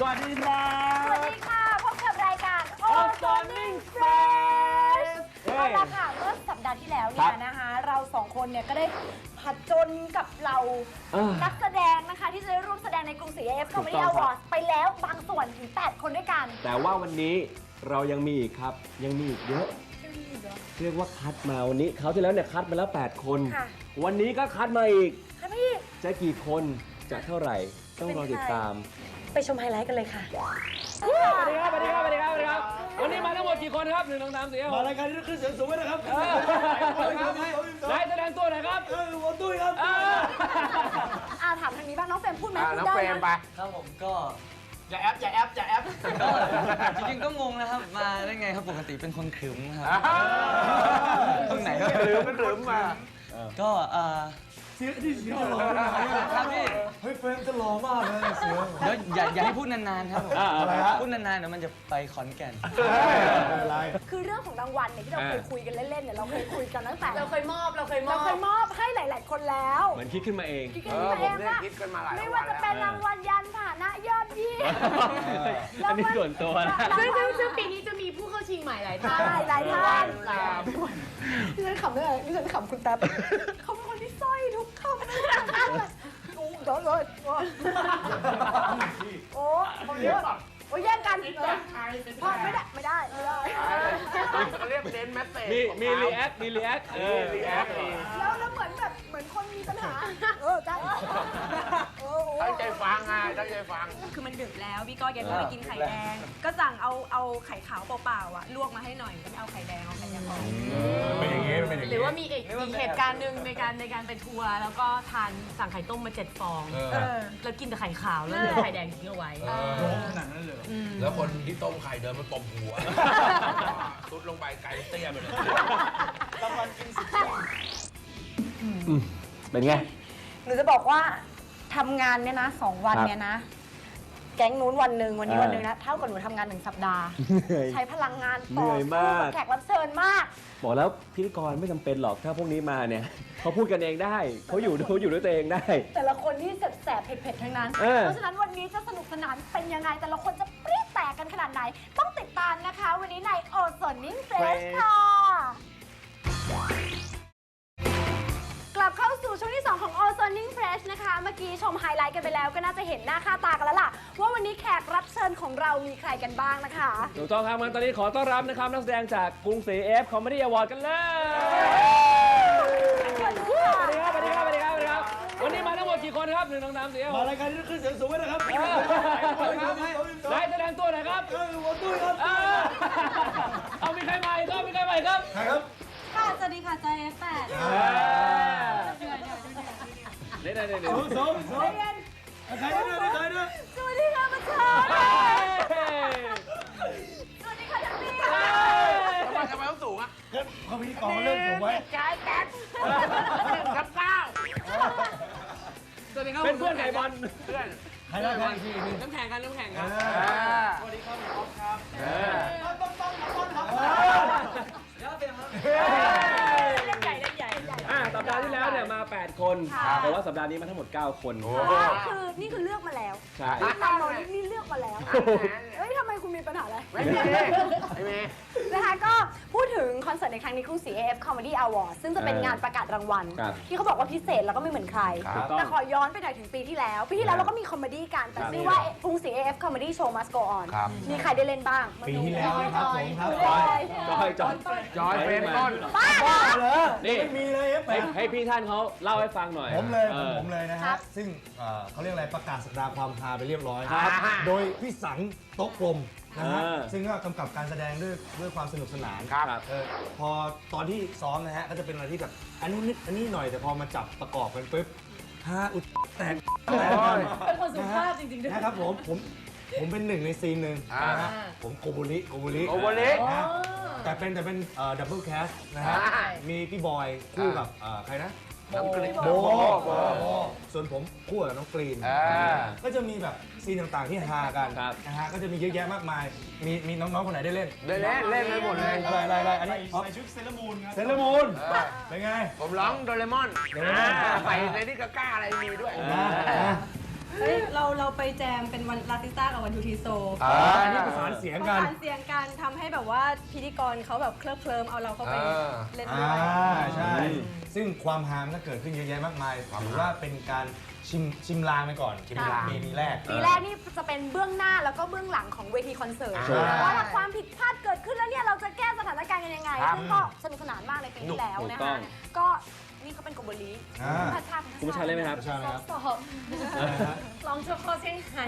สวัสดีครับสวัสดีค่ะ พบกับรายการ o o z o z o n n i i n n g g Fresh Fresh เฮ้ยเอาละค่ะเมื่อสัปดาห์ที่แล้วครัเนี่ยบนะคะ เราสองคนเนี่ยก็ได้ผจญกับเราเออนักแสดงนะคะ ที่จะได้ร่วมแสดงในกรุงศรี AF ถูก Comedy ต้องครับ Awards ไปแล้วบางส่วนถึง 8 คนด้วยกันแต่ว่าวันนี้เรายังมีอีกครับ ยังมีอีกเยอะ เรียกว่าคัดมาวันนี้เขาวที่แล้วเนี่ยคัดมาแล้ว 8 คน ค่ะ วันนี้ก็คัดมาอีก ค่ะพี่ จะกี่คนจะเท่าไหร่ต้องรอติดตาม ไปชมไฮไลท์กันเลยค่ะ สวัสดีครับสวัสดีครับสวัสดีครับสวัสดีครับ วันนี้มาทั้งหมดกี่คนครับหนึ่งสองสามสี่ห้าหมากรายการที่ขึ้นเสียงสูงไว้นะครับเออไหนแสดงตัวหน่อยครับ เออหัวตุ้ยครับ เอออาถามทางนี้บ้างน้องเฟรมพูดไหมอ่าพูดน้องได้เฟรมไป นะครับผมก็อย่าแอปอย่าแอปอย่าแอปก็จริงๆก็งงนะครับ มาได้ไงครับปกติเป็นคนขรึมครับ ตรงไหนครับหรือมันหรือมา ก็เอ่อ เสียงที่เสียงหล่อขนาดนี้ครับพี่ เฮ้ยเฟรมจะหล่อมากเลยเสียง เดี๋ยวอย่าอย่าให้พูดนานๆครับผมอ่าอะไรฮะ พูดนานๆเดี๋ยวมันจะไปขอนแก่นอะไร คือเรื่องของรางวัลเนี่ยที่เราเคยอ่าคุยกันเล่นๆเนี่ยเราเคยคุยกันตั้งแต่เราเคยมอบเราเคยมอเราบเคยมอบให้หลาย ๆ คนแล้วเหมือนคิดขึ้นมาเอง คิดกัเอนอมาผเอมงเนี่ยว่าคิดกันมาหลายไม่วัว่านจะแล้วเป็นรางวัลยันฐานะยอดเยี่ยมอันนี้ส่วนตัวนะ ซึ่งซึ่งซึ่งปีนี้จะมีผู้เข้าชิงใหม่หลายท่านใช่หลายท่านหลายดิฉันขำด้วยดิฉันขำคุณแท็บเขา กูโอ้โหโดนเลยโอ้โหเยอะโอ้ยแย่งกันพอไม่ได้ไม่ได้ไม่ได้เขาเรียกเซนแมสเซจมีมีรีแอค มีรีแอค เออ รีแอคแล้วแล้วเหมือนแบบเหมือนคนมีปัญหา เออจ้า ตั้งใจฟังไงตั้งใจฟัง คือมันดึกแล้วพี่ก้อยแกก็ไปกินไข่แดง ก็สั่งเอาเอาไข่ขาวเปล่าๆอะลวกมาให้หน่อยก็ไม่เอาไข่แดงเอาไข่แดงออกเป็นอย่างงี้เป็นอย่างหรืองี้ว่ามีอีกอีกเหตุการณ์หนึ่งในการในการไปทัวร์แล้วก็ทานสั่งไข่ต้มมาเจ็ดฟอง เออแล้วกินแต่ไข่ขาวแล้วเหลือไข่แดงทิ้งเอาไว้ แล้วคนที่ต้มไข่เดินมาตบหัวทุดลงไปไก่เตี้ยไปเลย เป็นไง หนูจะบอกว่า ทำงานเนี่ยนะสองวันครับเนี่ยนะ แก๊งนู้นวันหนึ่งวันนี้เออวันหนึ่งนะ เท่ากับหนูทำงานหนึ่งสัปดาห์ เหนื่อยใช้พลังงานเหนื่ต่ออยสู้มาก กับแขกรับเชิญมาก บอกแล้วพิธีกรไม่จำเป็นหรอกถ้าพวกนี้มาเนี่ย เขาพูดกันเองได้เขาอยู่เขาอยู่ด้วยตัวเองได้ แต่ละคนนี่แสบๆเผ็ดๆทั้งนั้น เออ เพราะฉะนั้นวันนี้จะสนุกสนานเป็นยังไง แต่ละคนจะปรี๊ดแตกกันขนาดไหน ต้องติดตามนะคะ วันนี้ในโอโซนิ่งเฟสค่ะ อกี้ชมไฮไลท์กันไปแล้วก็น่าจะเห็นหน้าค่าตากันแล้วล่ะ ว่าวันนี้แขกรับเชิญของเรามีใครกันบ้างนะคะ ถูกต้องครับงั้นตอนนี้ขอต้อนรับนะครับนักแสดงจากกรุงศรีเอฟคอมเมดี้อวอร์ดกันเลยสวัสดีสค่ะวัสดีครับสวัสดีครับสวัสดีครับสวัสดีครับ วันนี้มาทั้งหมดกี่คนครับหนึ่งสองสามสี่ห้าหมากรายการที่ขึ้นเสียงสูงไว้นะครับเออไหนแสดงตัวหน่อยครับเออหัวตุ้ยครับเออเอามีใครใหม่ครับมีใครใหม่ครับ ใครครับ ค่ะ สวัสดีค่ะใจเอฟแปด เออ เดี๋ยวเดี๋ยวเดี๋ยวเดี๋ยวสูงสูงสูงใครด้วยใครด้วยสวัสดีค่ะมาเชิญเฮ้ยสวัสดีค่ะทัพพี่เฮ้ยทำไมทำไมต้องสูงอะเขาพิธีกรเริ่มสูงไว้กายแก๊สกับเก้าสวัสดีครับเป็นเพื่อนไก่บอลเพื่อนใครได้ใครอีกทีอีกทีน้ำแข็งกันน้ำแข็งกันสวัสดีครับเออเเนี่ยมา8คนแต่ว่าสัปดาห์นี้มาทั้งหมด 9 คนคือนี่คือเลือกมาแล้วใช่ ที่นำเรานี่เลือกมาแล้ว เอ้ยทำไมคุณมีปัญหาอะไร ไม่มีไม่มี นะคะก็พูด ถึงคอนเสิร์ตในครั้งนี้กรุงศรี AF Comedy Award ซึ่งจะเป็นเอองานประกาศรางวัล ครับที่เขาบอกว่าพิเศษแล้วก็ไม่เหมือนใคร ครับ แต่ขอย้อนไปหน่อยถึงปีที่แล้ว ปีที่แล้วเราก็มีคอมเมดี้กันแต่ชื่อว่ากรุงศรี AF Comedy Show Must Go On ครับ มีใครได้เล่นบ้างปีที่แล้วนะครับผมครับจอยจอยจอยจอยเป็นต้นบ้าเหรอเหรอนี่ ไม่มีเลยเอฟแปให้ดให้พี่ท่านเขาเล่าให้ฟังหน่อยผมเลยอผมอผมเลยนะครัฮะบ ซึ่งเอ่อเขาเรียกอะไรประกาศสัปดาห์ความฮาไปเรียบร้อย ครับ โดยพี่สังโต๊ะกลม นะฮะเออซึ่งก็กำกับการแสดงด้วยด้วยความสนุกสนานครับเออพอตอนที่ซ้อมนะฮะก็จะเป็นอะไรที่แบบอันนู้นนิดอันนี้หน่อยแต่พอมาจับประกอบกันปุ๊บฮาอุดแตกแตกกันเป็นคนสุภาพจริงๆด้วย นะครับผมผมผมเป็นหนึ่งในซีนหนึ่งอ่านนะฮะผมโกบุริโกบุริโกโบลินะฮะแต่เป็นแต่เป็นดับเบิลแคสนะฮะ ใช่ มีพี่บอยคู่กับเอ่อใครนะ น้ำกรีโบโบโบโบ ส่วนผมคู่กับน้องกรีน อ่า ก็จะมีแบบซีนต่างๆที่ฮากันครับ นะฮะก็จะมีเยอะแยะมากมาย มีมีน้องๆคนไหนได้เล่นเล่นเล่นเล่นไปหมดเลยอะไรอะไรอะไรอันนี้ใส่ชุดเซเลมูนครับเซเลมูนเออเป็นไง ผมร้องโดเรมอนโดเรมอนอ่าใส่เลดี้กาก้าอะไรมีด้วย นะนะ เฮ้ยเราเราไปแจมเป็นวันลาติต้ากับวันทูทีโซอ่าอันนี้ประสานเสียงประกันสานเสียงกันทำให้แบบว่าพิธีกรเขาแบบเคลิบเคลิ้มเอาเราเข้าไปอ่า เล่นอ่าด้วยใช่ ซึ่งความฮามก็เกิดขึ้นเยอะแยะมากมายถือว่าเป็นการชิมชิมลางไปก่อนชิมลางปีปีแรก ปีแรกนี่จะเป็นเบื้องหน้าแล้วก็เบื้องหลังของเวทีคอนเสิร์ตใช่ ว่าถ้าความผิดพลาดเกิดขึ้นแล้วเนี่ยเราจะแก้สถานการณ์กันยังไง ครับ ซึ่งก็สนุกสนานมากในปีที่แล้วถูกนะต้อคะ ง ก็ นี่เขาเป็นโกโบลีอ่าพัชชาคุณผู้ชายเล่นไหมครับ ใช่ไหมครับ สอบลองโชว์ข้อเสียงหาย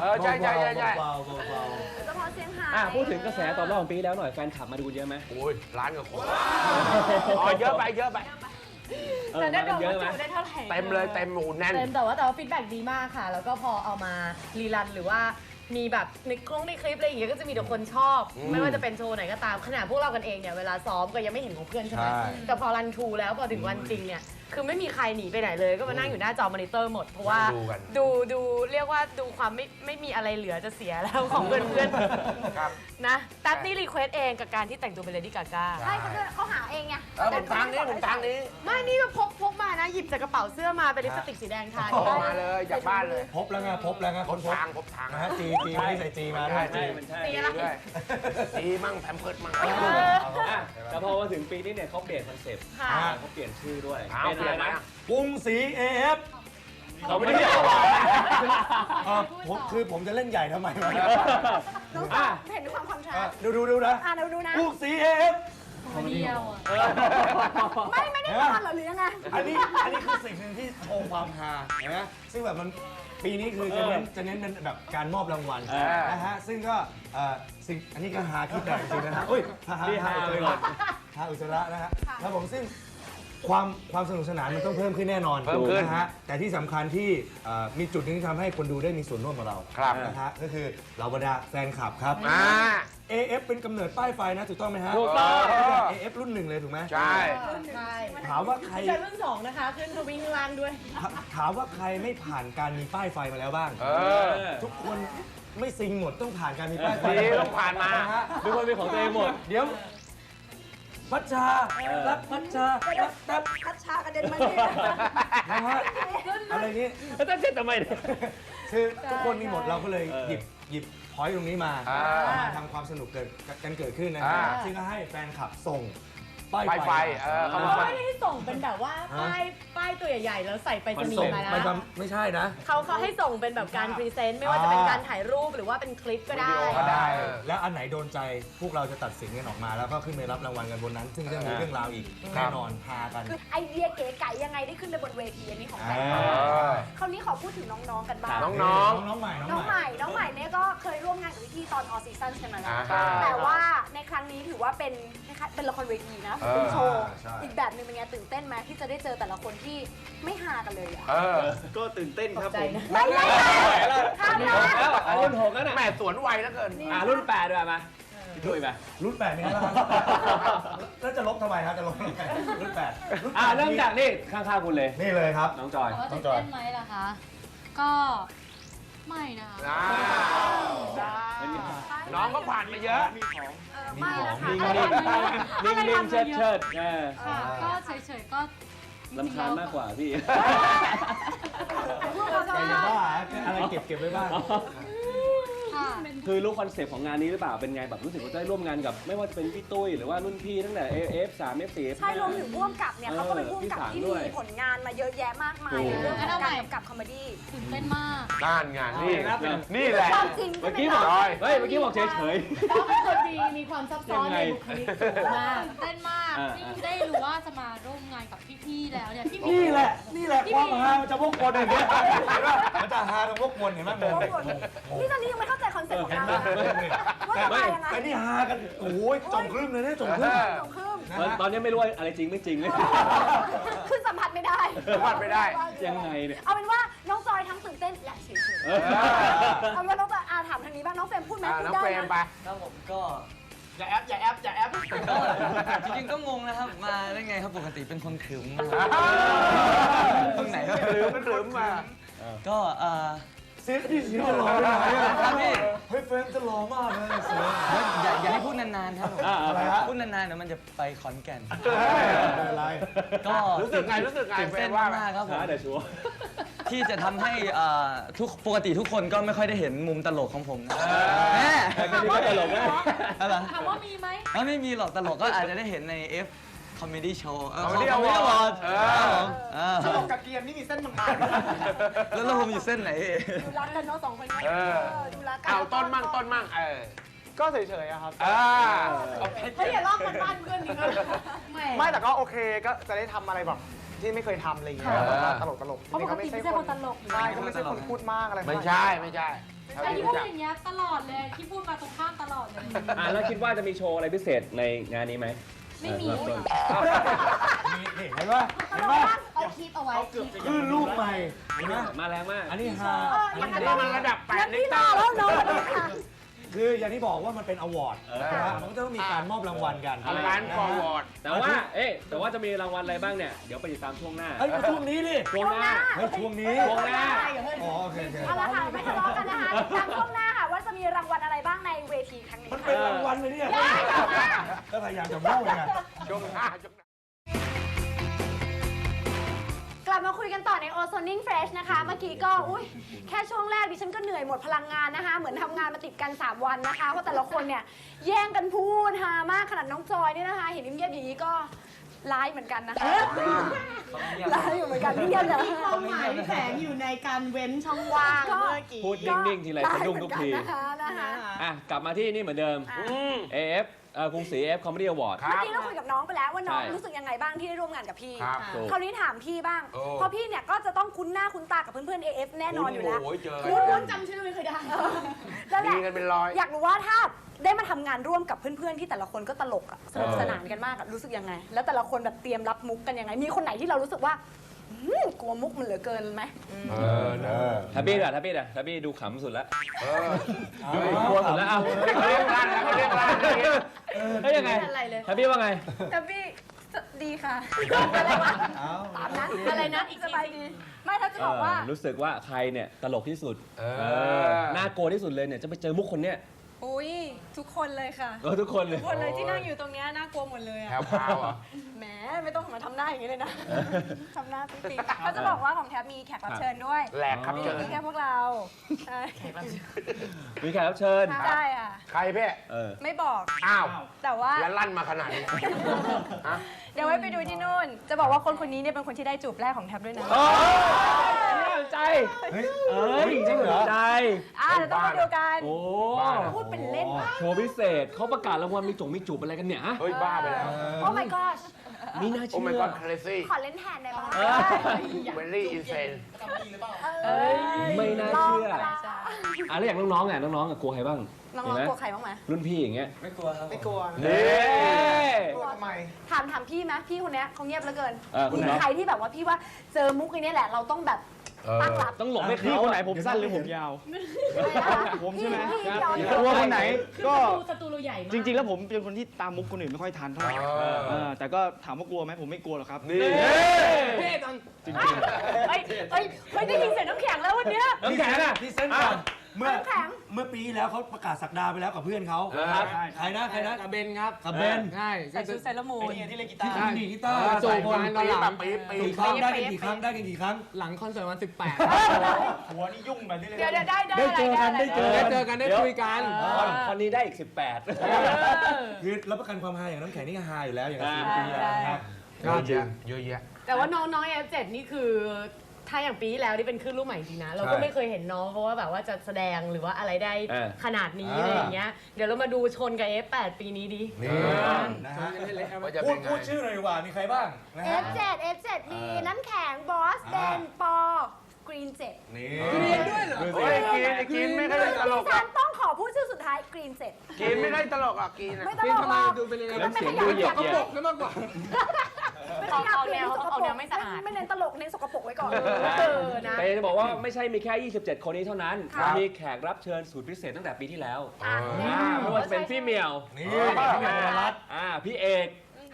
เออใช่ใช่ใช่ใช่เบาๆเบาๆเบาเฉพาะเสียงหายอะพูดถึงกระแสตอบรับของปีที่แล้วหน่อยแฟนคลับมาดูเยอะไหมโอ้ยร้านกับคนอ๋อเยอะไปเยอะไปเออแต่ได้มาดกัอนกเยอะว่าไหมจูได้เท่าไหร่เต็มเลยเต็มหมูแน่น เต็มแต่ว่าแต่ว่าฟีดแบ็กดีมากค่ะ แล้วก็พอเอามารีรันหรือว่า มีแบบในกล้องในคลิปอะไรอย่างเงี้ยก็จะมีแต่คนชอบ อืมไม่ว่าจะเป็นโชว์ไหนก็ตามขนาดพวกเรากันเองเนี่ยเวลาซ้อมก็ยังไม่เห็นของเพื่อนใช่ไหมใช่ แต่พอรันทรูแล้วพอถึงวันจริงเนี่ยคือไม่มีใครหนีไปไหนเลย ก็มานั่งอยู่หน้าจอมอนิเตอร์หมด เพราะว่าดูกัน ดูดูเรียกว่าดูความไม่ไม่มีอะไรเหลือจะเสียแล้วของเพื่อนเพื่อนๆครับนะตั๊ดนี่รีเควสเองกับการที่แต่งตัวเป็นเลดี้กาก้า ใช่เขาจะเขาหาเองไงเออผมทางนี้ผมทางนี้ไม่นี่แบบพกพกมานะ หยิบจากกระเป๋าเสื้อมาเป็นลิปสติกสีแดงทาออกมาเลยจากบ้านเลยพบแล้วไงพบแล้วไงพคบนพบทางพบทางนะฮะจีจีไม่ได้ใส่จีมาด้วยใช่จีมันใช่สีดีอะไร ด้วยดีมั่งแพมเพิร์ดมั่ง อะแต่พอมาถึงปีนี้เนี่ยเขาเปลี่ยนคอนเซ็ปต์ค่ะอ่าเขาเปลี่ยนชื่อด้วยอ้าวเป็นเปลี่อะยไรนไหมนะกรุงศรี AF เขาไม่ได้บอกเอ่อผมคือผมจะเล่นใหญ่ทำไมวะน้องสาวเห็นด้วยความคอนทราอะสต์ดูดูดูนะอ่าดูดูนะ กรุงศรี AF ไม่ไม่ได้นอนเหรอหรือยังไงอันนี้อันนี้คือสิ่งหนึ่งที่โชว์ความฮาเห็นไหมซึ่งแบบมันปีนี้คือจะเน้นจะเน้นเป็นแบบการมอบรางวัลเออ นะฮะซึ่งก็เอ่อสิ่งอันนี้ก็ฮาคิดแบบจริงๆนะฮะอุ้ยฮาฮานี่ฮาฮาไปไปก่ก่ออนนฮาอุจจาระนะฮะครับผมซึ่ง ความความสนุกสนานมันต้องเพิ่มขึ้นแน่นอนเพิ่มขึ้นนะฮะแต่ที่สำคัญที่เอ่อมีจุดหนึงที่ทำให้คนดูได้มีส่วนร่วมกับเราครับ นะฮะก็คือเหล่าบรรดาแฟนคลับครับ อ่า AF เป็นกำเนิดป้ายไฟนะถูกต้องไหมฮะถูกต้อง AF รุ่นหนึ่งเลยถูกไหมใช่ ใช่ถามว่าใครใช้รุ่นสองนะคะ ขึ้นทวิงข้างล่างด้วยถถามว่าใครไม่ผ่านการมีป้ายไฟมาแล้วบ้าง เออ ทุกคนไม่ซิงหมดต้องผ่านการมีป้ายไฟดีต้องผ่านมาะฮะทุกคนเป็นของตัวเองหมด เดี๋ยว พัชชารักพัชชารักแป๊บพัชชากระเด็นมาที่นะฮะอะไรนี้แล้วตั้งเช่นทำไมเนี่ย คือทุกคนมีหมดเราก็เลยเออหยิบหยิบพอยต์ตรงนี้มาอ่ามาทำความสนุกเกิดกันเกิดขึ้นนะอ่าฮะซึ่งก็ให้แฟนคลับส่ง ป้ายไปไฟไฟเออเขาเขามาไม่ได้ส่งเป็นแบบว่าป้ายป้ายตัวใหญ่ ๆ แล้วใส่ไปรษณีส่งย์มานะไปทำไม่ใช่นะ เขาเขาให้ส่งเป็นแบบการพรีเซนต์ไม่ว่าจะเป็นการถ่ายรูปหรือว่าเป็นคลิปก็ได้ วิดีโอก็ได้ แล้วอันไหนโดนใจพวกเราจะตัดสินกันออกมา แล้วก็ขึ้นไปรับรางวัลกันบนนั้น ซึ่งจะมีเรื่องราวอีกแน่นอนพากัน คือไอเดียเก๋ไก่ยังไงได้ขึ้นไปบนเวทีอันนี้ของแฟนคอ่าลับเออ คราวนี้ขอพูดถึงน้องๆกันบ้าง น้อง น้องใหม่น้องใหม่ น้องใหม่เนี่ยก็เคยร่วมงานกับพี่ๆตอน All Season ใช่ไหมล่ะอ่าแต่ว่าในครั้งนี้ถือว่าเป็นคล้ายๆเป็นละครเวทีนะเออเป็นโชว์ใช่ อีกแบบหนึ่งเป็นไงตื่นเต้นไหมที่จะได้เจอแต่ละคนที่ไม่ฮากันเลยอะเออก็ตื่นเต้นครับใจผมนะไม่ไม่ข้ามรุ่นนะหกแล้วอะรุ่นหกแล้วน่ะแม่สวนไวแล้วเกิน อะรุ่นแปดด้วยมาพี่ตุ้ยมารุ่นแปดนี่แล้วแล้วจะลบทำไมครับจะลบทำไมรุ่นแปดรุ่นแปอะดเริ่มจากนี่ข้างๆคุณเลย นี่เลยครับ น้องจอยว่าตื่นเต้นไหมล่ะคะ ก็ไม่นะคะอ่าเป็นไงน้องก็ผ่านมาเยอะ ไม่นะคะ นิ่งๆนิ่งๆเชิดเชิดๆเออค่ะก็เฉยๆก็จริงลำๆคาญมากกว่าพี่พวกเราจะใจจะบ้าอะไรเก็บเก็บไว้บ้าง ค่ะคือรู้คอนเซปต์ของงานนี้หรือเปล่าเป็นไงแบบรู้สึกว่าจะได้ร่วมงานกับ ไม่ว่าจะเป็นพี่ตุ้ยหรือว่ารุ่นพี่ตั้งแต่ F 3 F 4 ใช่รวมถึงพ่วงกับเนี่ยเขาก็เป็นพ่วงกับที่ด้วยมีผลงานมาเยอะแยะมากมายถูกในเรื่องของการกำกับคอมเมดี้ตื่นเต้นมากด้านงานนี่เอาละนี่แหละความจริงเมื่อใช่กี้ไหบมอกคะเฮ้ยเมื่อกี้บอกเฉยเฉยก็เป็นคนดีมีความซับซ้อนในบุคลิกสูงมากตื่นเต้นมากอ่าที่ได้รู้ว่าจะมาร่วมงานกับพี่ๆแล้วเนี่ยพี่นี่แหละนี่แหละความฮามันจะวกวนอย่างเงี้ยเห็นป่ะมันจะฮาตรงวกวนเห็นไหมงงนี่ตอนนี้ยังไม่เข้าใจคอนเซ็ปต์ของเห็นเราไหมเลยว่าจะมายังไงไอ้นี่ฮากันโอ้ยจมครึ่มเลยเนี่ยจมครึ่มสองครึ่งนะตอนฮะตอนนี้ไม่รู้ว่าอะไรจริงไม่จริงเลยคือสัมผัสไม่ได้ สัมผัสไม่ได้ ยังไงเนี่ย เอาเป็นว่าน้องจอยทั้งตื่นเต้นและเฉยเออ ๆเอาเป็นว่าน้องจอยอาถามทางนี้บ้างน้องเฟรมพูดไหมอ่าพูน้ดองได้เฟรมนะไปครับผมก็อย่าแอปอย่าแอปอย่าแอปก็จริงๆก็งงนะครับมาได้ไงครับปกติเป็นคนขรึมตรงไหนครับลืมลืมมา ก็เอ่อ เสียที่เสียหล่อไปไหนอะครับพี่ เฮ้ยเฟรมจะหล่อมากเลยเสียอย่าอย่าให้พูดนานๆครับผมอ่าอะไรฮะ พูดนานๆเดี๋ยวมันจะไปขอนแก่น ไม่เป็นไร ก็รู้สึกไงรู้สึกไงตื่นเต้นเฟรมว่าไหมมากๆครับผมช้าแต่ชัวร์ ที่จะทำให้เอ่อทุกปกติทุกคนก็ไม่ค่อยได้เห็นมุมตลกของผมนะแม่ก็ดีก็ตลกนะอะไรถามว่ามีไหมอะไม่มีหรอกตลกก็อาจจะได้เห็นใน F Comedy Show เออ Comedy Comedy Award Award เออครับผมอ่าตลกกับเกียร์นี่มีเส้นบางแล้วแล้วผมอยู่เส้นไหน ดูรักกันเนาะสองคนนี้เออ เออดูรักกันเอาต้นมั่งต้นมั่งเออ ก็เฉยๆอะครับ อ่าเฮ้ยอย่าลอกกันบ้านเพื่อนนี่นะไม่แต่ก็โอเคก็จะได้ทำอะไรแบบที่ไม่เคยทำอะไรอย่างเงี้ยแบบว่าตลกตลกๆเพราะปกติไม่ใช่คนตลกใช่ก็ไม่ใช่คนพูดมากอะไรไม่ใช่ไม่ใช่เท่าแต่ที่ที่พูรู้ดจักอย่างเงี้ยตลอดเลยที่พูดมาตรงข้ามตลอดเลย อะแล้วคิดว่าจะมีโชว์อะไรพิเศษในงานนี้ไหม ไม่มีเออมีนี่เห็นป่ะเห็นป่ะเอาคลิปเอาไว้คลื่นลูกใหม่เห็นไหมมาแรงมาก อันนี้ฮาเอออย่างนั้นนี่มันระดับแปดงั้นลิพี่ตรมาแล้วเนาะสวัสดีค่ะคืออย่างที่บอกว่ามันเป็นอวอร์ดนะฮะมันก็ต้องมีการมอบรางวัลกันทำร้านฟอร์วอร์ดแต่ว่า เอ๊ะ แต่ว่าจะมีรางวัลอะไรบ้างเนี่ย เดี๋ยวไปติดตามช่วงหน้า เฮ้ยช่วงนี้ดิ ช่วงหน้า เฮ้ยช่วงนี้ ช่วงหน้า อ๋อโอเคโอเคเอาละค่ะไม่ทะเลาะกันนะคะทางช่วงหน้าค่ะว่าจะ มีรางวัลอะไรบ้างในเวทีครั้งนี้มันค่ะเป็นรางวัลเลยเนี่ยก็พยายามจะพูดไงช่วงหน้าช่วงหน้ากลับมาคุยกันต่อใน o z o n i n g Fresh นะคะ เมื่อกี้ก็อุ้ยแค่ช่วงแรกดิฉันก็เหนื่อยหมดพลังงานนะคะ เหมือนทำงานมาติดกัน 3 วันนะคะ เพราะแต่ละคนเนี่ย แย่งกันพูดฮามากขนาดน้องจอยเนี่ยนะคะ เห็นเงียบๆอย่างนี้ก็ ร้ายเหมือนกันนะคะร้ายอยู่เหมือนกันเงียบๆเลยความหมายแฝงอยู่ในการเว้นช่องว่างเมื่อกี้พูดนิ่ง ๆ ทีไรสะดุ้งทุกทีร้ายเหมือนกันนะคะนะคะอะกลับมาที่นี่เหมือนเดิมอืม AF เอ่อกรุงศรี AF Comedy Award ครัเมื่อบกี้เราคุยกับน้องไปแล้วว่าน้องใช่รู้สึกยังไงบ้างที่ได้ร่วมงานกับพี่ ครับถูก คราวนี้ถามพี่บ้าง โอ้ เพราะพี่เนี่ยก็จะต้องคุ้นหน้าคุ้นตากับเพื่อนๆ AF แน่นอนอยู่แล้ว โอ้ยเจอคุณจำชื่อไม่เคยได้ นั่นแหมีละกันเป็นร้อย อยากรู้ว่าถ้าได้มาทำงานร่วมกับเพื่อนๆที่แต่ละคนก็ตลกอะสนุกสนานกันมากอะรู้สึกยังไง แล้วแต่ละคนแบบเตรียมรับมุกกันยังไง มีคนไหนที่เรารู้สึกว่าอืมกลัวมุกมันเหลือเกินไหมเออเนอะแฮปปี้อะแฮปปี้อะแฮปปี้ดูขำสุดแล้วเออกลัวสุดแล้วเอาเขาเรียกร้านแล้วเขาเรียกร้านแล้วเนี่ยเฮ้ยยังไงอะไรเลยแฮปปี้ว่าไง แต่พี่ ดีค่ะอะไรวะตามนั้นอะไรนะอีกสบายดี ไม่ถ้าจะบอกว่า เออรู้สึกว่าใครเนี่ยตลกที่สุดเอเอออน่ากลัวที่สุดเลยเนี่ยจะไปเจอมุกคนเนี้ย อุ้ยทุกคนเลยค่ะ เออทุกคนเลยทุกคนเลยที่นั่งอยู่ตรงเนี้ยน่ากลัวหมดเลยแถอะวพราวอะแหมไม่ต้องมาทำหน้าอย่างนี้เลยนะ ทำหน้าปิ๊งเขาจะบอกว่าของแท็บมีแขกรับเชิญด้วยแหลกครับไม่เจได้อมีแค่พวกเราใช่มีแขกรับเชิญ ใช่อะ ใครเพ่เออ ไม่บอกอ้าว แต่ว่า แล้วลั่นมาขนาดนี้ ฮะ เดี๋ยวไว้ไปดูที่นู่น จะบอกว่าคนคนนี้เนี่ยเป็นคนที่ได้จูบแรกของแท็บด้วยนะโอ้ยน่าสน ใจเฮ้ยเอ้ยจริงเหรอน่าสนใจ อ่าเดี๋ยวต้องมาดูกันโอ้บ้าเหรอพูดเป็นเล่นมาก โชว์พิเศษเขาประกาศรางวัลมีจงมีจูบอะไรกันเนี่ยฮะเฮ้ยบ้าไปแล้ว โอ้ my gosh มีน่าโอ้ เชื่ my อ god crazy ขอเล่นแทนได้ปะเออ very insane เอ้ยไม่น่าเชื่อลงปะล่ะอะแล้วอย่างน้องๆอะน้องๆอะกลัวใครบ้างน้องเห็นไหมๆกลัวใครบ้างไหมรุ่นพี่อย่างเงี้ยไม่กลัวครับไม่กลัวเน่กลัวทำไม ถามถามพี่ไหมพี่คนเนี้ยเขาเงียบเหลือเกินเออคุณมีน้องใครที่แบบว่าพี่ว่าเจอมุกไอ้เนี้ยแหละเราต้องแบบเออ ตั้งรับต้องหลบให้พี่เขาคนไหนอะผมสั้นหรือผมยาวอะไรนะคะผมใช่ไหมพี่พี่ยอมคยรัอบมกลัวคนไหนก็ ศัตรูเราใหญ่มากจริง ๆ แล้วผมเป็นคนที่ตามมุกคนอื่นไม่ค่อยทันเท่าไหร่เออเออแต่ก็ถามว่ากลัวไหมผมไม่กลัวหรอกครับ นี่จริงเฮ้ยเฮ้ยเฮ้ยได้ยินเสียงน้ำแข็งแล้ววันเนี้ย น้ำแข็งอะพี่เส้นก่อน เมื่อน้ำแข็ง เมื่อปีที่แล้วเขาประกาศสักดาไปแล้วกับเพื่อนเขาครับ ใครนะใครนะกับเบนครับกับเบน ใช่ใส่ชุดไซรามูน ที่เล่นกีตาที่ร์ทำดีดกีตาร์จูบใส่กันตอนหลังแบบปี๊บปี๊กี่บครั้งได้กันกี่ครั้งได้กันกี่ครั้ง หลังคอนเสิร์ตวัน หัวนี่ยุ่งแบบนี้เลยเดี๋ยวเดี๋ยวได้ได้ได้เจอกันได้เจอ 18กัได้นเจอกันได้คุยกันคอนคอนนี้ได้อีก 18 คือรับประกันความฮาอย่างน้ำแข็งนี่ก็ฮาอยู่แล้วอย่างอ่าซีนปีแล้วนะครับเยอะแยะเยอะแยะ แต่ว่าน้องน้อง F7 นี่คือ ถ้าอย่างปีที่แล้วที่เป็นคลื่นลูกใหม่จริงนะ เราก็ไม่เคยเห็นน้องเพราะว่าแบบว่าจะแสดงหรือว่าอะไรได้เออ ขนาดนี้อะไรอย่างเงี้ย เดี๋ยวเรามาดูชนกับ F8 ปีนี้ดินี่นะฮะว่าจะพูเป็ดนไง พูดชื่อหน่อยดีกว่ามีใครบ้างนะฮะ F7 F7 มีน้ำแข็งบอสเบนปอ กรีนเจ็ดนี่โอ้ยกินไอ้กินไม่ค่อยได้ตลกฉัอะนต้องขอพูดชื่อสุดท้ายกรีนเจ็ดกินไม่ได้ตลกอะกินอะไม่ตลกหรอกน้ำเสียงดูเหยียดเหยียดแล้วมากกว่าไม่ต้องเอาแนวเอาแนวไม่สะอาดไม่เน้นตลกเน้นสกปรกไว้ก่อนเออนะ แต่จะบอกว่าไม่ใช่มีแค่ 27 คนนี้เท่านั้น ครับ มีแขกรับเชิญสูตรพิเศษตั้งแต่ปีที่แล้วอะอ่าไม่ว่าจะเป็นพี่เหมียวนี่พี่เมย์รัตน์อ่าพี่เอก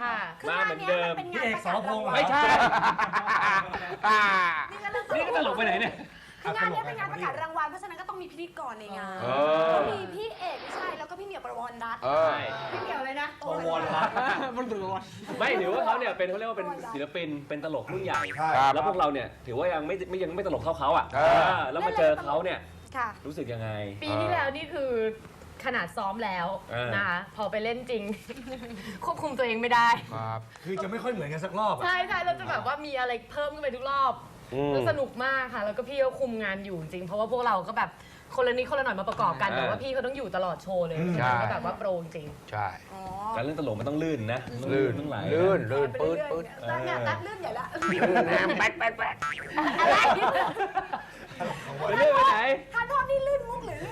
ค่ะ คืองานเนี้ยมันเป็นงานประกาศรางวัลไม่ใช่ อ่า นี่ก็ตลกไปไหนเนี่ย คืองานเนี้ยเป็นงานประกาศรางวัลเพราะฉะนั้นก็ต้องมีพิธีกรในงานเออ ก็มีพี่เอกวิชัยแล้วก็พี่เหมียวประวรรัตน์เออ พี่เหมียวเลยนะประวรรัตน์ไม่ถือว่าเขาเนี่ยเป็นเขาเรียกว่าเป็นศิลปินเป็นตลกรุ่นใหญ่ครับแล้วพวกเราเนี่ยถือว่ายังไม่ไม่ยังไม่ตลกเท่าเขาอะเออ เออแล้วมาเจอเขาเนี่ยค่ะ รู้สึกยังไง ปีที่แล้วนี่คือ ขนาดซ้อมแล้วเออ นะคะพอไปเล่นจริง ควบคุมตัวเองไม่ได้ ครับ คือจะไม่ค่อยเหมือนกันสักรอบอะใช่ใช่เราจะแบบว่ามีอะไรเพิ่มขึ้นไปทุกรอบอืม แล้วสนุกมากค่ะ แล้วก็พี่ก็คุมงานอยู่จริง เพราะว่าพวกเราก็แบบคนละนิดคนละหน่อยมาประกอบกันอ่า แต่ว่าพี่เขาต้องอยู่ตลอดโชว์เลยใช่ก็แบบว่าโปรจริง ใช่ อ๋อการเล่นตลกมันต้องลื่นนะต้องลื่นต้องไหลลื่นนะลื่นไปปื๊ดเรื่อยๆปื๊ดเนี่ยเนี่ยตัดลื่นใหญ่ละแหนมแป๊ดแป๊ดแป๊ดอะไรไปเรื่อยไปไหน ทานโทษนี่ลื่น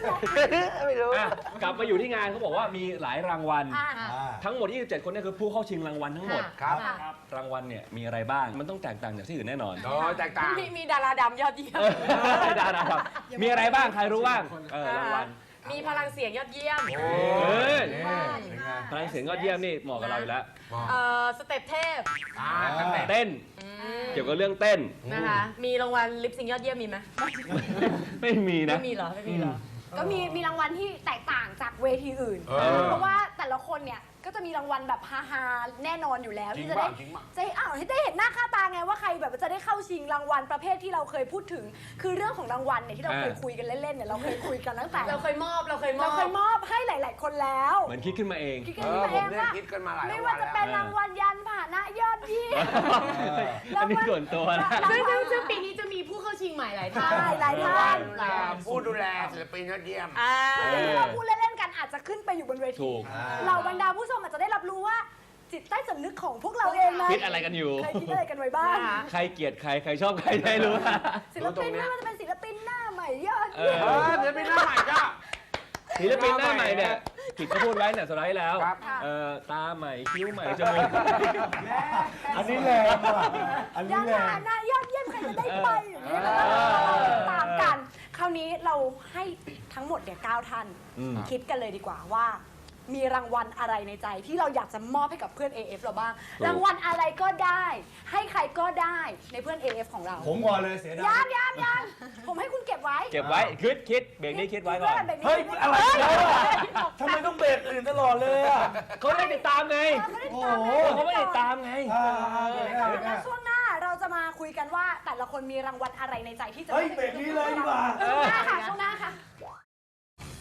มุกหรือลื่นอะไรไม่รู้ อะกลับมาอยู่ที่งานเขาบอกว่ามีหลายรางวัล อะอ่า ทั้งหมด 27 คนเนี่ยคือผู้เข้าชิงรางวัลทั้งหมด ครับค่ะรางวัลเนี่ยมีอะไรบ้าง มันต้องแตกต่างจากที่อื่นแน่นอนโอ้ยแตกต่าง มีมีดาราดำยอดเยี่ยมเออดาราครับ มีอะไรบ้าง ใครรู้บ้างเออรางวัล มีพลังเสียงยอดเยี่ยม โอ้เฮ้ยนี่พลังเสียงยอดเยี่ยมนี่เหมาะกับเราอยู่แล้วเอ่อสเต็ปเทพอ่าตั้งแต่เต้น เกี่ยวกับเรื่องเต้น นะคะ มีรางวัลลิปซิงค์ยอดเยี่ยมมีไหมไม่มีนะ ไม่มีเหรอ ไม่มีเหรอ ก็มีมีรางวัลที่แตกต่างจากเวทีอื่น เออ เพราะว่าแต่ละคนเนี่ย ก็จะมีรางวัลแบบฮาๆแน่นอนอยู่แล้วจริงที่จะได้ป่ะจริงป่ะ จะอ้าวให้ได้เห็นหน้าค่าตาไงว่าใครแบบจะได้เข้าชิงรางวัลประเภทที่เราเคยพูดถึง คือเรื่องของรางวัลเนี่ยที่เราเคยอ่าคุยกันเล่นๆเนี่ยเราเคยคุยกันตั้งแต่เราเคยมอบเราเคยมอเราบเคยมอบให้หลาย ๆ คนแล้วเหมือนคิดขึ้นมาเอง คิดกัเอนอมาผเอมงเนี่ยว่า คิดกันมาหลายไม่รางว่าวัลจะแล้วเป็นรางวัลยันผ่านะยอดเยี่ยม อันนี้ส่วนตัวนะ ซึ่งซึ่งซึ่งปีนี้จะมีผู้เข้าชิงใหม่หลายท่าน ใช่หลายท่านหลายท่านผู้ดูแลศิลปินยอดเยี่ยม อ่าอย่างที่เราพูดเล่นๆกัน อาจจะขึ้นไปอยู่บนเวถูทีก เราบรรดาผู้ชมอาจจะได้รับรู้ว่า จิตใต้สำนึกของพวกเราเองนะคิดอะไรกันอยู่ เคยคิดอะไรกันไว้บ้างใครเกลียดใคร ใครชอบใครได้รู้นะศิลปินไม่ว่าจะเป็นศิลปินหน้าใหม่ยอดเอเยี่ยอมเออศิลปินหน้าใหม่จ้า ศิลปินหน้าใหม่เนี่ย กิดก็พูดไว้เนี่ยสไลด์แล้วครับ เอ่อตาใหม่คิ้วใหม่จมูกอันนี้แรงว่ะอันนี้ยังแรงหาหน้ายอดเยี่ยมใครจะได้ไปอย่างนี้แล้วก็เออตามกัน คราวนี้เราให้ทั้งหมดเนี่ยเก้าท่าน อืม คิดกันเลยดีกว่าว่า มีรางวัลอะไรในใจ ที่เราอยากจะมอบให้กับเพื่อน AF เราบ้าง รางวัลอะไรก็ได้ ให้ใครก็ได้ในเพื่อน AF ของเราผมก่อนเลยเสียดายยังยังยังผมให้คุณเก็บไว้เก็บไว้คิดคิดเบรกนี้คิดไว้ก่อน เฮ้ยอะไรเนี่ย ทำไมต้องเบรกอื่นตลอดเลยอะเขาไม่ได้ติดตามไงโอ้โหเขาไม่ได้ติดตามไง อ่าอ่าโอเคโอเคแล้วช่วงหน้าเราจะมาคุยกันว่าแต่ละคนมีรางวัลอะไรในใจที่จะเฮ้ยเบรกนี้เลยดีกว่า ช่วงหน้าค่ะช่วงหน้าค่ะ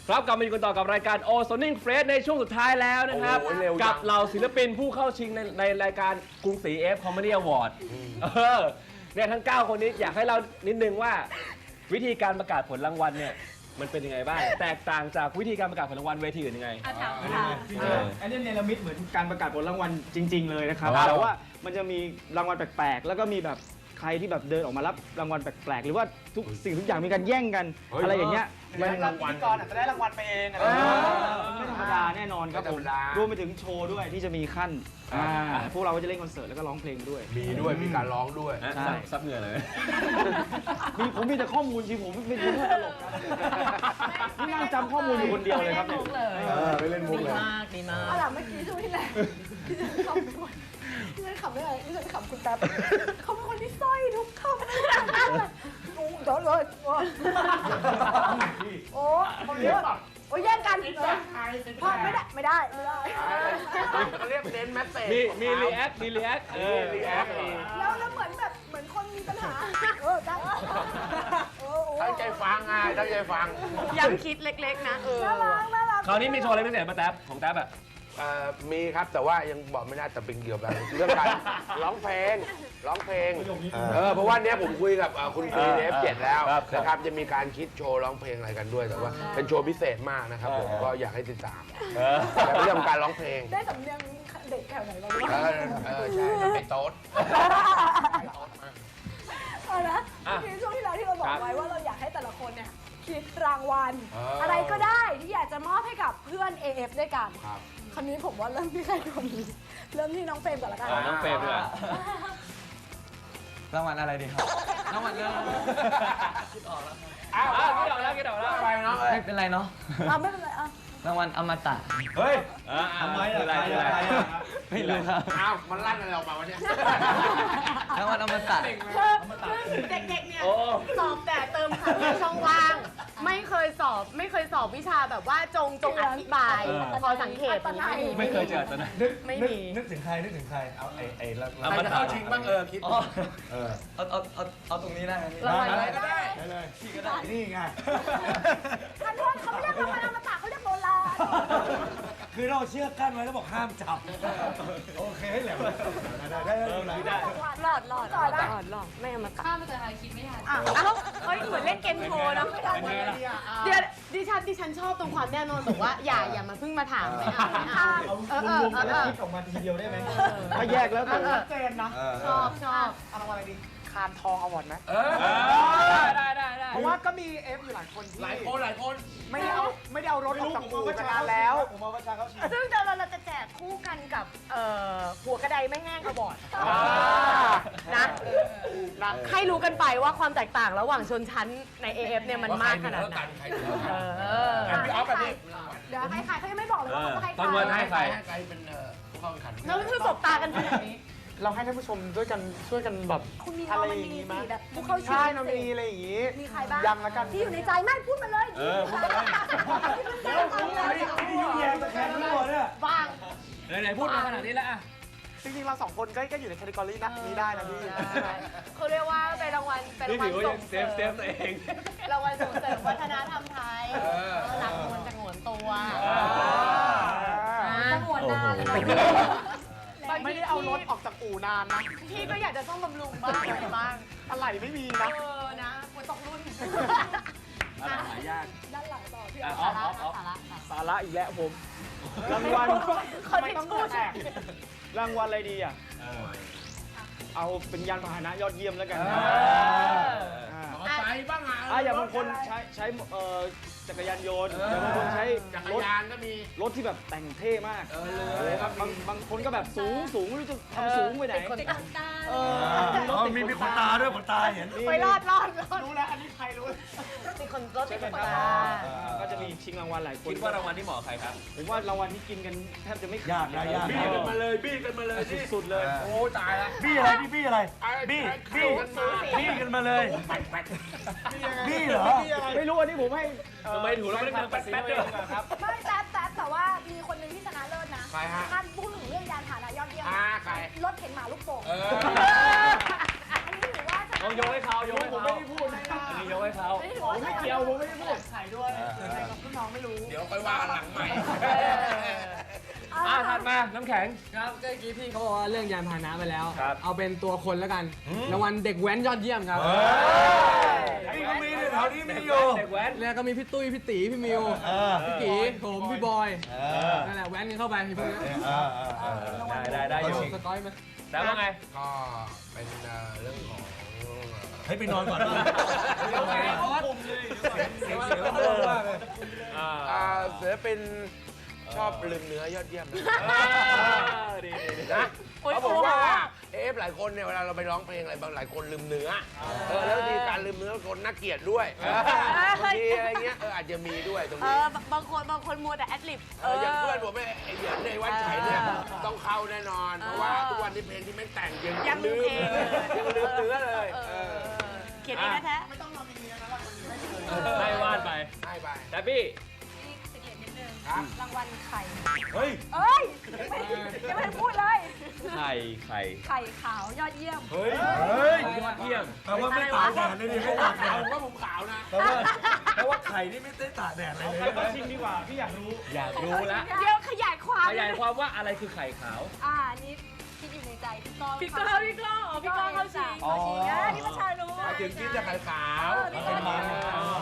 ครับกลับมาอยู่กันต่อกับรายการ o z o n i n g f r e s h ในช่วงสุดท้ายแล้วนะครับ โอ้โหเร็วจัง กับเหล่าศิลปินผู้เข้าชิงในในรายการกรุงศรี F Comedy Award เออเนี่ยทั้ง 9 คนนี้อยากให้เรานิดนึงว่า วิธีการประกาศผลรางวัลเนี่ยมันเป็นยังไงบ้าง แตกต่างจากวิธีการประกาศผลรางวัลเวทีอื่นยังไงอะถามค่ะเอออันนี้เนรมิตเหมือนการประกาศผลรางวัลจริง ๆ เลยนะครับครับ แต่ว่ามันจะมีรางวัลแปลกๆ แล้วก็มีแบบใครที่แบบเดินออกมารับรางวัลแปลกๆ หรือว่าทุกสิ่งทุกอย่างมีการแย่งกันเฮ้ยอะไรอย่างเงี้ย แล้วก็พิธีกรอาจจะได้รางวัลไปเองอะไรเออย่างเงี้ยอไม่ธรรมดาแน่นอนครับไม่ธผรมรมดาร วมไปถึงโชว์ด้วยที่จะมีขั้นอ่าอ่าพวกเราก็จะเล่นคอนเสิร์ตแล้วก็ร้องเพลงด้วย มีด้วยมีการร้องด้วยนะใช่ซับซับเหงื่อเลย มีผมมีแต่ข้อมูลจริงผมไม่รู้ว่าตลกนะนี่นั่งจำข้อมูลอยู่คนเดียวเลยครับเนี่ยเลยเออไปเล่นมุกดีเลย มากดีมาก เอาล่ะเมื่อกี้ช่วงที่แล้วที่ฉันขำด้วยที่ฉันขำไม่อะไรที่ฉันขำคุณแป๊บเขาเป็นคนที่สร้อยทุกคำเลย โอ้โดนเลยโอ้โอ้คนเยอะโอ้แย่งกันพอไม่ได้ไม่ได้ไม่ได้ เขาเรียกเน้นแมสเซจมีมีรีแอคมีรีแอคเออรีแอคแล้วแล้วเหมือนแบบเหมือนคนมีปัญหา เออได้โอ้โหตั้งใจฟังไงตั้งใจฟัง ย้ำคิดเล็กๆนะเออ น่ารักน่ารัก คราวนี้มีโชว์อะไรพิเศษมาแท็บของแท็บอะ เอ่อมีครับแต่ว่ายังบอกไม่ได้แต่เป็นเกี่ยวกับเรื่องการ ร้องเพลงร้องเพลงเออเพราะว่าเนี้ยผมคุยกับเอ่อคุณคุยใน F7 แล้วครับ นะครับจะมีการคิดโชว์ร้องเพลงอะไรกันด้วยแต่ว่าเป็นโชว์พิเศษมากนะครับผมก็อยากให้ติดตามเออแต่เป็นเรื่องของการร้องเพลง ได้สำเนียงเด็กแถวไหนบ้างเอวะอเออใช่ไอ้โต๊ด เอานะอะเมื่อกี้ช่วงที่แล้วที่เราบอครักบไว้ว่าเราอยากให้แต่ละคนเนี่ยคิดรางวัล เออออะไรก็ได้ที่อยากจะมอบให้กับเพื่อน AF ด้วยกัน ครับ คราวนี้ผมว่าเริ่มที่ใครก่อนดีเริ่มที่น้องเฟรมก่อนละกัน อ่าน้องเฟรมดีกว่า รางวัลอะไรดีครับรางวัลเรื่องอ้าวอะคิดออกแล้วคิดออกแล้วไปเนาะเอ้ยไม่เป็นไรเนาะอะไม่เป็นไรอะรางวัลอมตะ เฮ้ยอ่าทำไมคือล่ะอะไรคืออะไรใครอะไม่รู้ครับอ้าวมันลั่นอะไรออกมาวะเนี่ยรางวัลอมตะเด็กๆเนี่ยโอ้ สอบแต่เติมหามีช่องว่าง ไม่เคยสอบไม่เคยสอบวิชาแบบว่าจงจงอธิบายเออพอสังเกตไม่มีไม่เคยเจอตอนนั้น นึกไม่นึกมีนึกถึงใครนึกถึงใครเอาไอ้ไอ้ละเอาใครมาจะเข้าชิงบ้างเออคิด อ๋อเออเอาเอาเอาเอาตรงนี้ได้ไหมพี่รางวัลได้อะไรก็ได้ ได้เลยนี่ไงท่านโทษเขาไม่เรียกรางวัลอมตะเขาเรียกโบราณ คือเราเชื่อกั้นไว้แล้วบอกห้ามจับ โอเคแหละได้ได้ได้ได้หลอดหลอดต่อได้ข้ามไปเกิดอะไรคิดไม่ทันอ้าเฮ้ยเหมือนเล่นเกมโชว์นะไม่ได้เป็นไงล่ะเดี๋ยวดิฉันดิฉันชอบตรงความแน่นอนบอกว่าอย่าอย่ามาเพิ่งมาถามไม่เอาไม่เอาเอาเออเออรวมๆกันแล้วคิดออกมาทีเดียวได้ไหมถ้าแยกแล้วแต่เออเจนนะชอบชอบเอารางวัลอะไรดีคานทองอวอร์ดไหมได้ได้ เพราะว่าก็มีเอฟอยู่หลายคนที่หลายคนหลายคน ไม่ได้เอาไม่ได้เอารถออกจากอู่มานานแล้ว ผมเอาประชาเขาชิงซึ่งเดี๋ยวเราจะแจกคู่กันกับเอ่อหัวกระไดไม่แห้งกระบอกนะนะให้รู้กันไปว่าความแตกต่างระหว่างชนชั้นใน AF เนี่ยมันมากขนาดไหนใครเหนือกันเออใครเหนือกันพี่ออฟแบบนี้เดี๋ยวให้ใครเขายังไม่บอกเลยว่าเขาให้ใครต้นวันให้ใครใครเป็นเอ่อผู้เข้าแข่งขันแล้วคือสบตากันขนาดนี้ เราให้ท่านผู้ชมด้วยกันช่วยกันแบบคุณมีอะนอไรมิอย่างนีนี้ไหมสิแบบผู้เข้าชิง ใช่นอมินีอะไรอย่างงี้มีใครบ้างยังละกัน ที่อยู่ในใจไม่พูดมาเลยเออพูดมาเลย เดี๋ยวพูดมาเลยนี่ยุ่งแยงตะแคงทั้งหมดเนี่ยว่าง ไหนๆพูดมาขนาดนี้แล้วอะจริงๆเราสองคนก็ก็อยู่ในแคตตากรีนะนี้ได้นะพี่เขาเรียกว่าเป็นรางวัลเป็นนี่รางวัถืลอว่าส่ยังงเซเสริฟมเซฟตัวเอง รางวัลส่งเสริมวัฒนธรรมไทยหลักมวลจังหวนตัวจังหวดนานเลย ไม่ได้เอารถออกจากอู่นานนะ พี่ก็อยากจะต้องบำรุงบ้างอะไรบ้างอะไรไม่มีเอนะอนะควรตกรุ่น อะไรหายาก ด้านหลังต่อพี่อะอสาอฟระออฟออฟสาระสาระอีกแล้วผม รางวัลเขาไม่ต้องพูดรางวัลอะไรดีอะเอาเป็นยานพาหนะยอดเยี่ยมแล้วกันเออ่ามอไซค์บ้างอะ อะอย่างบางคนใช้ใช้เอ่อ จักรยานยนต์อย่างบางคนใช้จักรรถยานก็มี รถที่แบบแต่งเท่มากเออเลยบางบางคนก็แบบสูงสูงไม่รู้จะทำสูงไปไหนเป็นคนตาเออรถติดมีมีขนตาด้วยขนตาเห็น ไปรอดรอดรอดรู้แล้วอันนี้ใครรู้เป็นคนรถติดคนตาก็จะมีชิงรางวัลหลายคนคิดว่ารางวัลที่เหมาะกับใครครับผมว่ารางวัลที่กินกันแทบจะไม่ยากนะยากบี้กันมาเลยบี้กันมาเลยนี่สุดๆเลยโอ้ตายละบี้อะไรนี่บี้อะไรบี้บี้กันมาบี้กันมาเลยแปดแปดบี้เหรอไม่รู้อันนี้ผมให้ทำไมถูกแล้วไม่ได้เมืองแป๊ดๆด้วยครับ ไม่แต่แต่แต่ว่ามีคนหนึงที่ชนะเลิศนะใครฮะท่านพูดถึงเรื่องยานพาหนะยอดเยี่ยมอ่าใคร รถเข็นหมาลูกโป่งเอออันนี้ถือว่าชนะเอายกให้เขายกให้ผมเขาไม่ได้พูดนะอันนี้ยกให้เขา อันนี้ถือว่าชนะเกี่ยวผมไม่ได้พูดใครด้วยใครกับพี่น้องไม่รู้ เดี๋ยวค่อยว่ากันหลังใหม่อ่าถัดมา น้ำแข็ง ครับเมื่อกี้พี่เขาบอกว่าเรื่องยานพาหนะไปแล้ว ครับเอาเป็นตัวคนแล้วกันรางวัลเด็กแว้นยอดเยี่ยมครับนี่ก็มีในแถ วนี้มีอยู่ เด็กแว้น แล้วก็มีพี่ตุ้ยพี่ตีพี่มิวเออ พี่กีผมพี่บอยเออนั่นแหละแว้นกันเข้าไปพี่พวกนี้อเออเออ ได้ได้ได้อยู่ สกอยไหมแต่ว่าไง ก็เป็นเอ่อเรื่องของเอ่อให้ไปนอนก่อนนะเสียงเสียงแล้วมากเลยอ่าเสือเป็นชอบลืมเนื้อยอดเยี่ยมนะ ดีดีดี นะเขาบอกว่า เอฟหลายคนเนี่ยเวลาเราไปร้องเพลงอะไรบางหลายคนลืมเนื้อเออแล้วบางทีการลืมเนื้อคนน่าเกลียดด้วยบางทีอะไรเงี้ยเอออาจจะมีด้วยตรงเอนี้ อบางคนบางคนมัวแต่แอดลิป เอออย่างเพื่อนผมไอ้ไอ้เหยียนในวัดไฉเนี่ยต้องเข้าแน่นอน เพราะว่าทุกวันนี้เพลงที่ไม่แต่งยังยังลืลืมมเพลงยังลืมเนื้อเลยเออเขียนเองแท้ ให้วาดไปให้ไปแต่พี่นี่สิเกียรนิดนึงครับรางวัลไข่ เฮ้ย เอ้ยยังไม่ยังไม่ได้พูดเลยไข่ไข่ไข่ขาวยอดเยี่ยมเฮ้ยเฮ้ยยอดเยี่ยมแปลว่าไม่ตากแดดเลยนี่ไม่ตากแดเอาดว่าผมขาวนะแปลว่าแปลว่าไข่นี่ไม่ได้ตากแดดอะไรเลยเอาชิงดีกว่าพี่อยากรู้ อยากรู้ละเดี๋ยวขยายความขยายความว่าอะไรคือไข่ขาว อ่านี่คิดอยู่ในใจพี่ก้องพี่ก้องพี่ก้องอ๋อพี่ก้องเข้าชิงเข้าชิงนะนี่ประชารู้มาถึงกินจะขายขาวเป็นมัน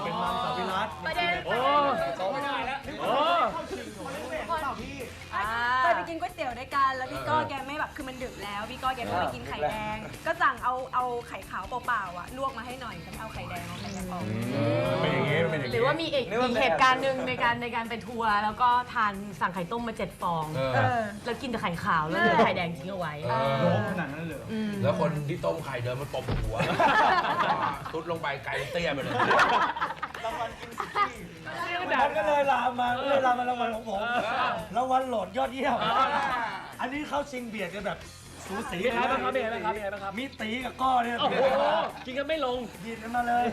เป็นมันสวิรัตประเด็นโอ้โตไม่ได้แล้วโอ้ อ่าเคยไปกินก๋วยเตี๋ยวด้วยกันแล้วพี่ก้อแกไม่แบบคือมันดึกแล้วพี่ก้อแกไม่ไปกินไข่แดง ก็สั่งเอาเอาไข่ขาวเปล่าๆอะลวกมาให้หน่อยแต่ไม่เอาไข่แดงเอาไข่แดงออก เป็นอย่างงี้เป็นอย่างหรือว่ามีอีกมีเหตุการณ์หนึ่งในการในการไปทัวร์แล้วก็ทานสั่งไข่ต้มมาเจ็ดฟอง เออเออแล้วกินแต่ไข่ขาวแล้วเหลือไข่แดงทิ้งเอาไว้ โล้ขนาดนั้นเลยเหรอมแล้วคนที่ต้มไข่เดินมาตบหัว ทุดลงไปไกลเตี้ยไปเลย มันก็เลยลามมาก็เลยลามมารางวัลของผมรางวัลโหลดยอดเยี่ยมอันนี้เข้าชิงเบียดกันแบบสูสีเป็นไงบ้างครับเป็นไงบ้างครับเป็นไงบ้างครับมีตีกับก้อเนี่ยโอ้โหกินกันไม่ลงยินกันมาเลย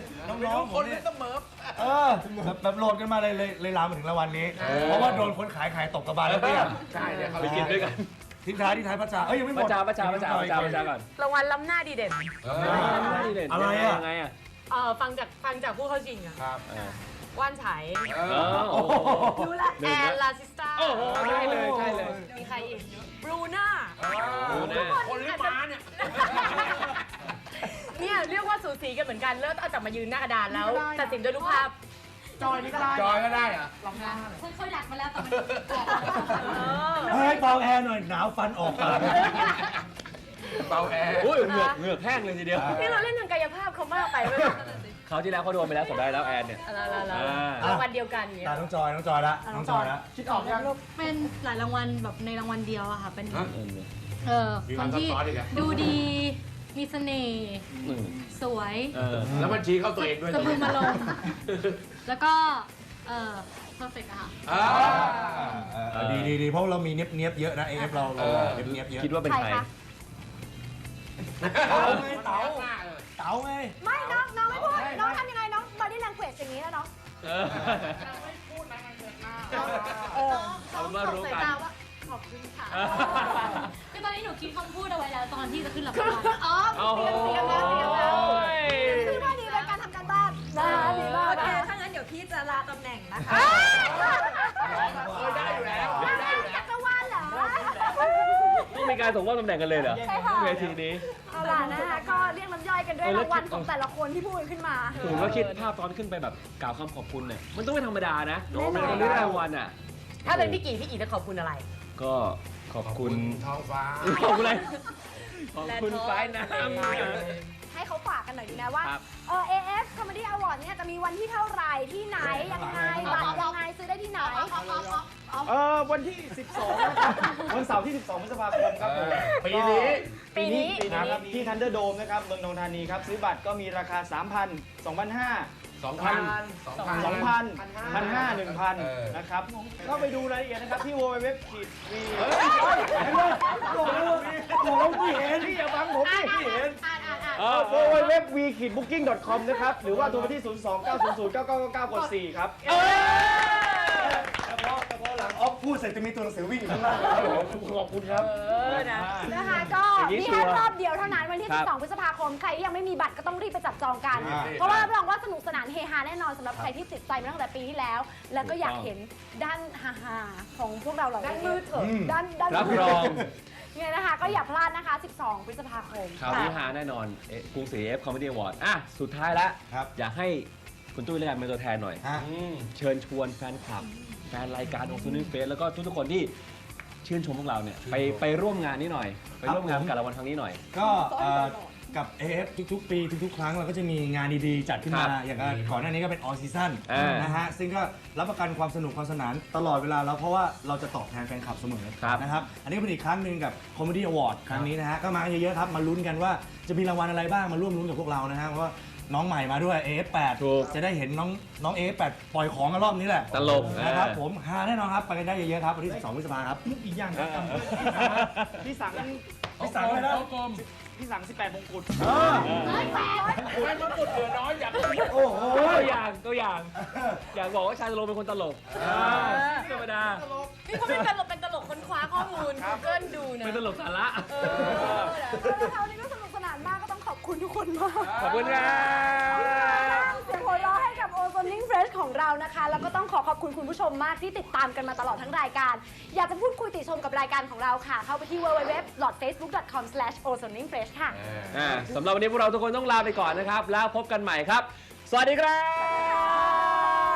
น้องๆผมเนี่ยเออแบบแบบโหลดกันมาเลยเลยเลยลามมาถึงรางวัลนี้ เพราะว่าโดนคนขายขายตกกระบาลแล้วเนี่ยใช่เนี่ยเขาไปกินด้วยกันทิ้งท้ายทิ้งท้ายพระจ่าเอ้ยยังไม่หมประดจาประจาประจาประจาประจาก่อนรางวัลล้ำหน้าดีเด่นอะไรอะยังไงอะเออฟังจากฟังจากผู้เข้าชิงอะครับ ว่านไฉเออโอ้โห รู้ละแอนลาซิสตาโอ้โหใช่เลยใช่เลย มีใครอีกบรูน่าดูหน้าคนหรือม้าเนี่ย เนี่ยเรียกว่าสูสีกันเหมือนกัน แล้วเอาจับมายืนหน้ากระดานแล้วตัดสินด้วยรูปภาพ จอยนี่ก็ได้จอยก็ได้เหรอ ฉันเคยดักมาแล้วแต่มันเฮ้ยเบาแอร์หน่อยหนาวฟันออกปาก เบาแอร์ โอ้ยเหงือกเหงือกแห้งเลยทีเดียว นี่เราเล่นทางกายภาพ เขามากไปไหมเขาวที่แล้วเขาโดนไปแล้วสมได้แล้วแอนเนี่ย อะไรอะไรอ่ารางวัลเดียวกันเนี่ยตาน้องจอยน้องจอยละน้องจอยละ คิดออกยัง เป็นหลายรางวัลแบบในรางวัลเดียวอะค่ะ เป็นฮะ เออมีคความนที่ซับซ้อนอีกอะ ดูดีมีเสน่ห์อืมสวยเออแล้วมันชี้เข้าตัวเองด้วยสะพึงมาลงแล้วก็เออ perfect อะค่ะ อ่าเออดีดีดีเพราะเรามีเนียบเนียบๆเยอะนะเอฟเราเราเนียบเนียบๆเยอะคิดว่าเป็นใคร ใครคะ เต๋าไง เต๋าเต๋าไง ไม่น้องน้องไม่พูด น้องทำยังไงน้อง body language อย่างนี้แล้วน้องเออ เออ เอาเป็นว่ารู้กันขอบคุณค่ะคือตอนนี้หนูคิดคำพูดเอาไว้แล้วตอนที่จะขึ้นรับคืราองวัลอ๋อโอ้โหเตรียมแล้วเตรียมแล้วคือว่าดีเป็นการทำการบ้านนะคะดีมากโอเคนะถ้างั้นเดี๋ยวพี่จะลาตำแหน่งนะคะ เออได้อยู่แล้ว ได้จักรวาลเหรอ ต้องมีการส่งมอบตำแหน่งกันเลยเหรอใช่ค่ะ เวทีนี้ เอาล่ะนะคะก็เรียกน้ำย่อยกันด้วยเออแล้ราวงวัลของแต่ละคนที่พูดขึ้นมา ผมก็คิดภาพตอนขึ้นไปแบบกล่าวคำขอบคุณเนี่ยมันต้องไม่ธรรมดานะแน่นอนเป็นคนที่ได้รางวัลอะ ถ้าเป็นพี่กี่พี่กี่จะขอบคุณอะไร ก็ขอบคุณท้องฟ้า ขอบคุณอะไรขอบคุณสายน้ให้เขาฝากกันหน่อยดีนะว่าครับ เออ AF Comedy Award เนี่ยจะมีวันที่เท่าไหร่ที่ไหนยังไงบัตรยังไงซื้อได้ที่ไหน เออวันที่ 12นะครับวันเสาร์ที่ 12พฤษภาคมครับผมปีนี้ ปีนี้ปีนี้ครับที่ทันเดอร์โดมนะครับเมืองทองธานีครับซื้อบัตรก็มีราคา 3,000 2,500 สองพันสองพันสองพันพันห้าหนึ่งพันเออนะครับก็ไปดูรายละเอียดนะครับที่ www ขีดวีบอกแล้วบอกแล้วพี่เห็นพี่อย่าฟังผมดิพี่เห็น อ่านอ่านอ่านำเออ www v ขีด booking com นะครับ หรือว่าโทรไปที่ 0 2 9 0 0 9 9 9 9กด4ครับเฉพาะเฉ พาะหลังออฟพูดเสร็จจะมีตัวหนังสือวิ่งอยู่ข้างล่างขอบคุณครับนะคะก็อย่างนี้นี่ชัแค่วร์รอบเดียวเท่านั้นวันที่ ครับ 12 พฤษภาคม ใครที่ยังไม่มีบัตรก็ต้องรีบไปจับจองกัน อ่า เพราะว่ารับรองว่าสนุกสนานเฮฮาแน่นอนสำหรับใครที่ติดใจมาตั้งแต่ปีที่แล้ว แล้วก็อยากเห็นด้านฮาๆของพวกเราเหล่านี้ด้านมืดเถอะ ด้านด้านรับรองเนี่ยนะคะ ก็อย่าพลาดนะคะ 12 พฤษภาคมข่าวนี้ฮาแน่นอนเอ๊ะกรุงศรีเอฟคอมเมดี้อวอร์ดอะสุดท้ายแล้วครับ อยากให้คุณตุ้ยแล้วกันเป็นตัวแทนหน่อย ฮะ เชิญชวนแฟนคลับ แฟนรายการโอซูนิเฟสแล้วก็ทุกๆคนที่ชื่นชมพวกเราเนี่ยไปไปร่วมงานนี้หน่อย ไปร่วมงานกับรางวัลครั้งนี้หน่อย ก็เอ่อกับ AF ทุกๆ ปีทุกๆ ครั้งเราก็จะมีงานดีๆ จัดขึ้นมา ครับอย่างก่อนหน้านี้ก็เป็น all season อ่าน นะฮะซึ่งก็รับประกันความสนุกความสนานตลอดเวลาแล้วเพราะว่าเราจะตอบแทนแฟนคลับเสมอครับนะครับอันนี้ก็เป็นอีกครั้งหนึ่งกับ Comedy Award ครั้งนี้นะฮะก็มากันเยอะๆครับมาลุ้นกันว่าจะมีรางวัลอะไรบ้างมาร่วมลุ้นกับพวกเรานะฮะเพราะว่า น้องใหม่มาด้วย AF8 ถูกจะได้เห็นน้องน้อง AF8 ปล่อยของกันรอบนี้แหละตลกนะครับ เออ ผมฮาแน่นอนครับ ไปกันได้เยอะๆครับวันที่ 12พฤษภาครับ อีกอย่างนะพี่สังพี่สั่งเลยนะพี่สัง 18มงกุฎไม่มันหมดเหลือน้อยอยากโอ้โห ตัวอย่างตัวอย่าง อยากบอกว่าชาตโลเป็นคนตลกธรรมดานี่เขาเป็นตลกเป็นตลกค้นคว้าข้อมูล Google ดูนะเป็นตลกสาระนะคะวันนี้ก็สนุก คุณทุกคนมากขอบคุณครับ เสียงหัวเราะให้กับ o z o n i n g Fresh ของเรานะคะ แล้วก็ต้องขอขอบคุณคุณผู้ชมมากที่ติดตามกันมาตลอดทั้งรายการ อยากจะพูดคุยติชมกับรายการของเราค่ะ เข้าไปที่ www.facebook.com/ozoningfresh ค่ะ อ่าสำหรับวันนี้พวกเราทุกคนต้องลาไปก่อนนะครับ แล้วพบกันใหม่ครับ สวัสดีครับ